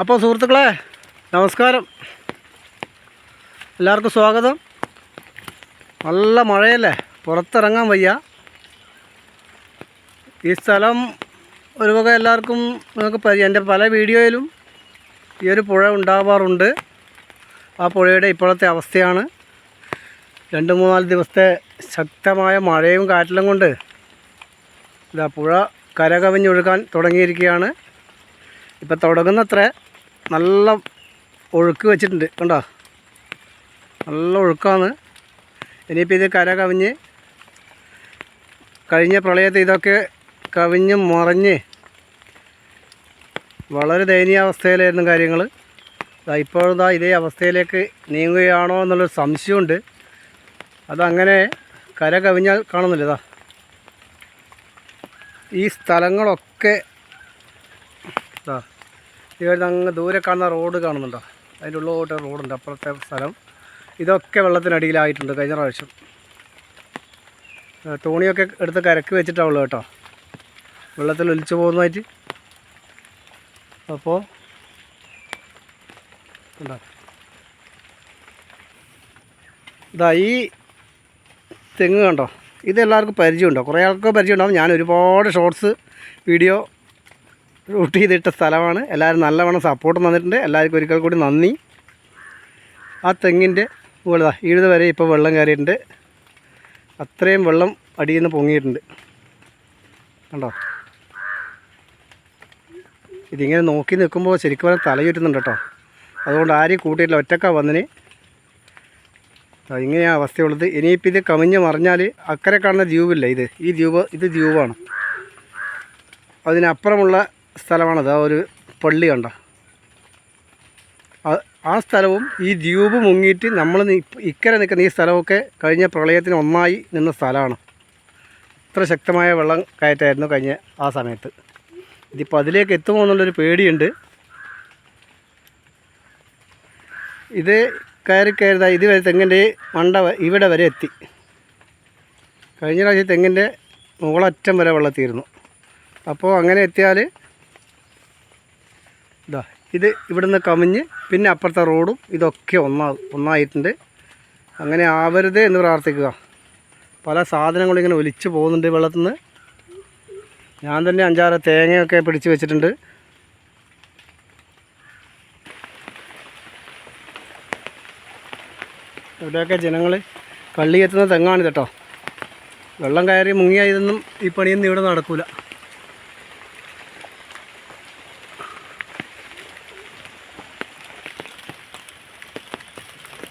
അപ്പോൾ സുഹൃത്തുക്കളെ നമസ്കാരം. എല്ലാവർക്കും സ്വാഗതം. നല്ല മഴയല്ലേ? പുറത്തിറങ്ങാൻ വയ്യ. ഈ സ്ഥലം ഒരു വക എല്ലാവർക്കും നിങ്ങൾക്ക് പരി എന്റെ പല വീഡിയോയിലും ഈ ഒരു പുഴ ഉണ്ടാവാറുണ്ട്. ആ പുഴയുടെ ഇപ്പോഴത്തെ അവസ്ഥയാണ്. രണ്ട് മൂന്നാൽ ദിവസത്തെ ശക്തമായ മഴയും കാറ്റിലും കൊണ്ട് ഇതാ പുഴ കരകവിഞ്ഞൊഴുകാൻ തുടങ്ങിയിരിക്കുകയാണ്. ഇപ്പം തുടങ്ങുന്നത്ര. നല്ല ഒഴുക്ക് വെച്ചിട്ടുണ്ട് കണ്ടോ? നല്ല ഒഴുക്കാണ്. ഇനിയിപ്പോൾ ഇത് കര കവിഞ്ഞ് കഴിഞ്ഞ പ്രളയത്തിൽ ഇതൊക്കെ കവിഞ്ഞ് മറിഞ്ഞ് വളരെ ദയനീയാവസ്ഥയിലായിരുന്നു കാര്യങ്ങൾ ഇപ്പോഴതാ ഇതേ അവസ്ഥയിലേക്ക് നീങ്ങുകയാണോ എന്നുള്ളൊരു സംശയമുണ്ട്. അതങ്ങനെ കര കവിഞ്ഞാൽ കാണുന്നില്ല ഇതാ ഈ സ്ഥലങ്ങളൊക്കെ ഇവിടെ അങ്ങ് ദൂരെ കാണുന്ന റോഡ് കാണുന്നുണ്ടോ? അതിന്റെ ഉള്ളിലോട്ട് റോഡുണ്ട് അപ്പുറത്തെ സ്ഥലം. ഇതൊക്കെ വെള്ളത്തിനടിയിലായിട്ടുണ്ട് കഴിഞ്ഞ പ്രാവശ്യം. തോണിയൊക്കെ എടുത്ത് കരക്ക് വെച്ചിട്ടാവുള്ളൂ കേട്ടോ. വെള്ളത്തിൽ ഒലിച്ചു പോകുന്നതായിട്ട്. അപ്പോൾ ഇതാ ഈ തെങ്ങ് കണ്ടോ? ഇത് എല്ലാവർക്കും പരിചയമുണ്ടോ? കുറേ ആൾക്ക് പരിചയമുണ്ടാവും ഞാൻ ഒരുപാട് ഷോർട്സ് വീഡിയോ ഷൂട്ട് ചെയ്തിട്ട സ്ഥലമാണ്. എല്ലാവരും നല്ലവണ്ണം സപ്പോർട്ട് തന്നിട്ടുണ്ട്. എല്ലാവർക്കും ഒരിക്കൽ കൂടി നന്ദി. ആ തെങ്ങിന്റെ മുകളിൽ ഈഴുത വരെ ഇപ്പോൾ വെള്ളം കയറിയിട്ടുണ്ട്. അത്രയും വെള്ളം അടിയിൽ നിന്ന് പൊങ്ങിയിട്ടുണ്ട്. കണ്ടോ? ഇതിങ്ങനെ നോക്കി നിൽക്കുമ്പോൾ ശരിക്കും പറഞ്ഞാൽ തലയുറ്റുന്നുണ്ട് കേട്ടോ. അതുകൊണ്ട് ആരെയും കൂട്ടിയിട്ടില്ല. ഒറ്റക്ക വന്നിന്. ഇങ്ങനെയാണ് അവസ്ഥയുള്ളത്. ഇനിയിപ്പോൾ ഇത് കമിഞ്ഞ് മറിഞ്ഞാൽ അക്കരെ കാണുന്ന ദ്വീപില്ല ഇത്? ഈ ദ്വീപ് ഇത് ദ്വീപാണ്. അതിനപ്പുറമുള്ള സ്ഥലമാണത്. ആ ഒരു പള്ളി കണ്ട. ആ- സ്ഥലവും ഈ ദ്വീപ് മുങ്ങിയിട്ട് നമ്മൾ ഇക്കരെ നിൽക്കുന്ന ഈ സ്ഥലമൊക്കെ കഴിഞ്ഞ പ്രളയത്തിന് ഒന്നായി നിന്ന സ്ഥലമാണ്. ഇത്ര ശക്തമായ വെള്ളം കയറ്റായിരുന്നു കഴിഞ്ഞ ആ സമയത്ത്. ഇതിപ്പോൾ അതിലേക്ക് എത്തുമോ എന്നുള്ളൊരു പേടിയുണ്ട്. ഇത് കയറി കയറുത ഇതുവരെ തെങ്ങിന്റെ മണ്ട ഇവിടെ വരെ എത്തി. കഴിഞ്ഞ പ്രാവശ്യം തെങ്ങിന്റെ മുകളറ്റം വരെ വെള്ളത്തിയിരുന്നു. അപ്പോൾ അങ്ങനെ എത്തിയാൽ ഇതാ ഇത് ഇവിടുന്ന് കമിഞ്ഞ് പിന്നെ അപ്പുറത്തെ റോഡും ഇതൊക്കെ ഒന്നാ ഒന്നായിട്ടുണ്ട്. അങ്ങനെ ആവരുത് എന്ന് പ്രാർത്ഥിക്കുക. പല സാധനങ്ങളും ഇങ്ങനെ ഒലിച്ചു പോകുന്നുണ്ട് വെള്ളത്തിൽ നിന്ന് ഞാൻ തന്നെ അഞ്ചാറ് തേങ്ങയൊക്കെ പിടിച്ച് വെച്ചിട്ടുണ്ട്. ഇവിടെയൊക്കെ ജനങ്ങൾ കള്ളി എത്തുന്ന തെങ്ങാണ് കേട്ടോ. വെള്ളം കയറി മുങ്ങിയ ഇതൊന്നും ഈ പണിയൊന്നും ഇവിടെ നടക്കൂല.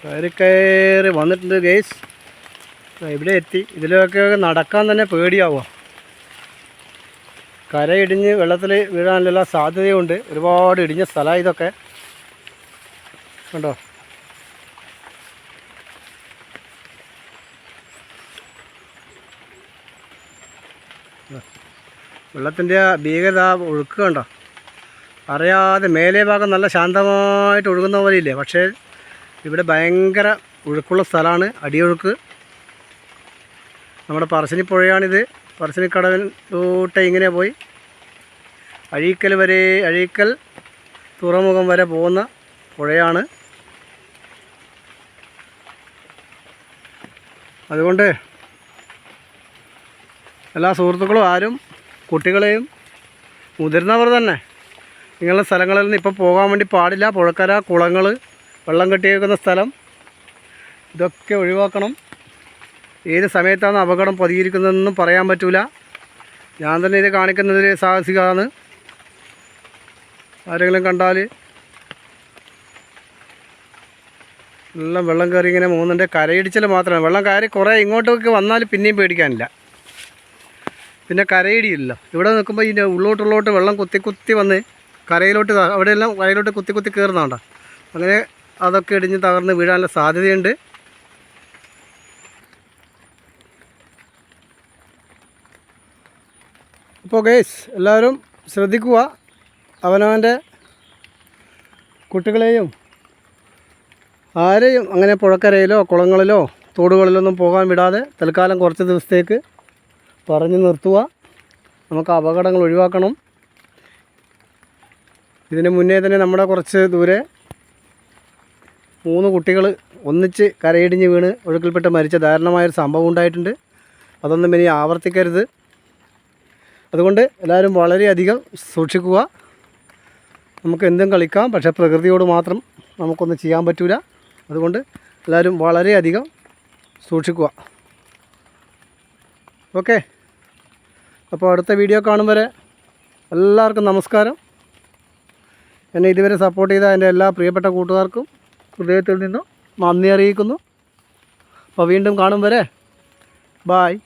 കയറി കയറി വന്നിട്ടുണ്ട് ഗേസ് ഇവിടെ എത്തി. ഇതിലൊക്കെ നടക്കാൻ തന്നെ പേടിയാവുക. കരയിടിഞ്ഞ് വെള്ളത്തിൽ വീഴാനുള്ള സാധ്യതയുണ്ട്. ഒരുപാട് ഇടിഞ്ഞ സ്ഥലമാണ് ഇതൊക്കെ. കണ്ടോ? വെള്ളത്തിന്റെ ആ ഭീകരത ഒഴുക്ക് കണ്ടോ? അറിയാതെ മേലെ ഭാഗം നല്ല ശാന്തമായിട്ട് ഒഴുകുന്ന പോലെ ഇല്ലേ? പക്ഷേ ഇവിടെ ഭയങ്കര ഒഴുക്കുള്ള സ്ഥലമാണ് അടിയൊഴുക്ക്. നമ്മുടെ പറശ്ശിനി പുഴയാണിത്. പറശ്ശിനി കടവിലോട്ട് ഇങ്ങനെ പോയി. അഴീക്കൽ വരെ അഴീക്കൽ തുറമുഖം വരെ പോകുന്ന പുഴയാണ്. അതുകൊണ്ട് എല്ലാ സുഹൃത്തുക്കളും ആരും കുട്ടികളെയും മുതിർന്നവർ തന്നെ നിങ്ങളുടെ സ്ഥലങ്ങളിൽ നിന്ന് ഇപ്പോൾ പോകാൻ വേണ്ടി പാടില്ല. പുഴക്കര കുളങ്ങൾ വെള്ളം കെട്ടിയേക്കുന്ന സ്ഥലം. ഇതൊക്കെ ഒഴിവാക്കണം. ഏത് സമയത്താണ് അപകടം പതിയിരിക്കുന്നതെന്നും പറയാൻ പറ്റില്ല ഞാൻ തന്നെ ഇത് കാണിക്കുന്നതിൽ സാഹസികമാണ്. ആരെങ്കിലും കണ്ടാൽ എല്ലാം വെള്ളം കയറി ഇങ്ങനെ മൂന്നിന്റെ കരയിടിച്ചൽ മാത്രമാണ്. വെള്ളം കയറി കുറേ ഇങ്ങോട്ടൊക്കെ വന്നാൽ പിന്നെയും പേടിക്കാനില്ല. പിന്നെ കരയിടിയില്ല ഇവിടെ നിൽക്കുമ്പോൾ ഇതിന്റെ ഉള്ളോട്ടുള്ളോട്ട് വെള്ളം കുത്തി കുത്തി വന്ന് കരയിലോട്ട് അവിടെയെല്ലാം കരയിലോട്ട് കുത്തി കുത്തി കയറുന്നതാണ്ട അങ്ങനെ അതൊക്കെ ഇടിഞ്ഞ് തകർന്ന് വീഴാനുള്ള സാധ്യതയുണ്ട്. അപ്പോൾ ഗേസ് എല്ലാവരും ശ്രദ്ധിക്കുക. അവനവന്റെ കുട്ടികളെയും ആരെയും അങ്ങനെ പുഴക്കരയിലോ കുളങ്ങളിലോ തോടുകളിലൊന്നും പോകാൻ വിടാതെ തൽക്കാലം കുറച്ച് ദിവസത്തേക്ക് പറഞ്ഞു നിർത്തുക. നമുക്ക് അപകടങ്ങൾ ഒഴിവാക്കണം. ഇതിന് മുന്നേ തന്നെ നമ്മുടെ കുറച്ച് ദൂരെ മൂന്ന് കുട്ടികൾ ഒന്നിച്ച് കരയിടിഞ്ഞ് വീണ് ഒഴുക്കിൽപ്പെട്ട് മരിച്ച ദാരുണമായൊരു സംഭവം ഉണ്ടായിട്ടുണ്ട്. അതൊന്നും ഇനി ആവർത്തിക്കരുത്. അതുകൊണ്ട് എല്ലാവരും വളരെയധികം സൂക്ഷിക്കുക. നമുക്ക് എന്തും കളിക്കാം പക്ഷേ പ്രകൃതിയോട് മാത്രം നമുക്കൊന്നും ചെയ്യാൻ പറ്റില്ല അതുകൊണ്ട് എല്ലാവരും വളരെയധികം സൂക്ഷിക്കുക. ഓക്കെ. അപ്പോൾ അടുത്ത വീഡിയോ കാണും വരെ എല്ലാവർക്കും നമസ്കാരം. എന്നെ ഇതുവരെ സപ്പോർട്ട് ചെയ്ത എന്റെ എല്ലാ പ്രിയപ്പെട്ട കൂട്ടുകാർക്കും ഹൃദയത്തിൽ നിന്നും നന്ദി അറിയിക്കുന്നു. അപ്പോൾ വീണ്ടും കാണും വരെ. ബായ്